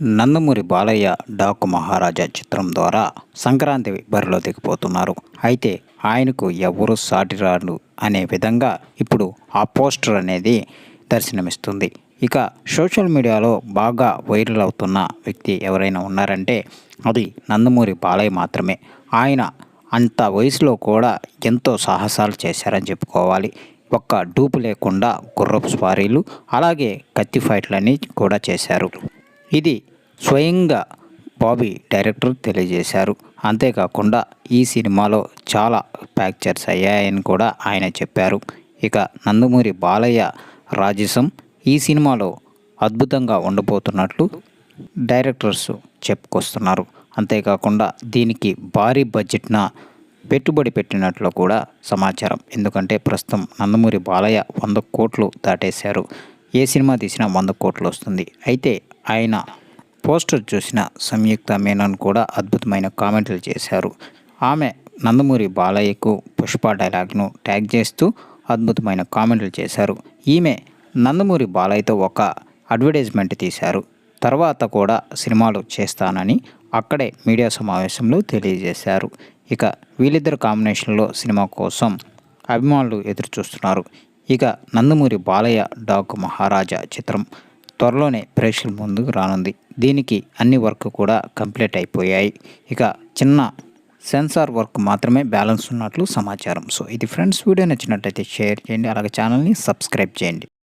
నందమూరి బాలయ్య డాకు మహారాజా చిత్రం ద్వారా సంక్రాంతి బరిలో దిగిపోతున్నారు. అయితే ఆయనకు ఎవరు సాటిరాడు అనే విధంగా ఇప్పుడు ఆ పోస్టర్ అనేది దర్శనమిస్తుంది. ఇక సోషల్ మీడియాలో బాగా వైరల్ అవుతున్న వ్యక్తి ఎవరైనా ఉన్నారంటే అది నందమూరి బాలయ్య మాత్రమే. ఆయన అంత వయసులో కూడా ఎంతో సాహసాలు చేశారని చెప్పుకోవాలి. ఒక్క డూపు లేకుండా గుర్రపు స్వారీలు అలాగే కత్తి ఫైట్లని కూడా చేశారు. ఇది స్వయంగా బాబీ డైరెక్టర్ తెలియజేశారు. అంతేకాకుండా ఈ సినిమాలో చాలా ఫ్యాక్చర్స్ అయ్యాయని కూడా ఆయన చెప్పారు. ఇక నందమూరి బాలయ్య రాజసం ఈ సినిమాలో అద్భుతంగా ఉండబోతున్నట్లు డైరెక్టర్స్ చెప్పుకొస్తున్నారు. అంతేకాకుండా దీనికి భారీ బడ్జెట్న పెట్టుబడి పెట్టినట్లు కూడా సమాచారం. ఎందుకంటే ప్రస్తుతం నందమూరి బాలయ్య వంద కోట్లు దాటేశారు. ఏ సినిమా తీసినా వంద కోట్లు వస్తుంది. అయితే ఆయన పోస్టర్ చూసిన సంయుక్త మేనన్ కూడా అద్భుతమైన కామెంట్లు చేశారు. ఆమె నందమూరి బాలయ్యకు పుష్ప డైలాగ్ను ట్యాగ్ చేస్తూ అద్భుతమైన కామెంట్లు చేశారు. ఈమె నందమూరి బాలయ్యతో ఒక అడ్వర్టైజ్మెంట్ తీశారు. తర్వాత కూడా సినిమాలు చేస్తానని అక్కడే మీడియా సమావేశంలో తెలియజేశారు. ఇక వీళ్ళిద్దరు కాంబినేషన్లో సినిమా కోసం అభిమానులు ఎదురు చూస్తున్నారు ఇక నందమూరి బాలయ్య డాగ్ మహారాజా చిత్రం. త్వరలోనే ప్రేక్షకుల ముందుకు రానుంది. దీనికి అన్ని వర్క్ కూడా కంప్లీట్ అయిపోయాయి. ఇక చిన్న సెన్సార్ వర్క్ మాత్రమే బ్యాలెన్స్ ఉన్నట్లు సమాచారం. సో ఇది ఫ్రెండ్స్ వీడియో నచ్చినట్టయితే షేర్ చేయండి. అలాగే ఛానల్ని సబ్స్క్రైబ్ చేయండి.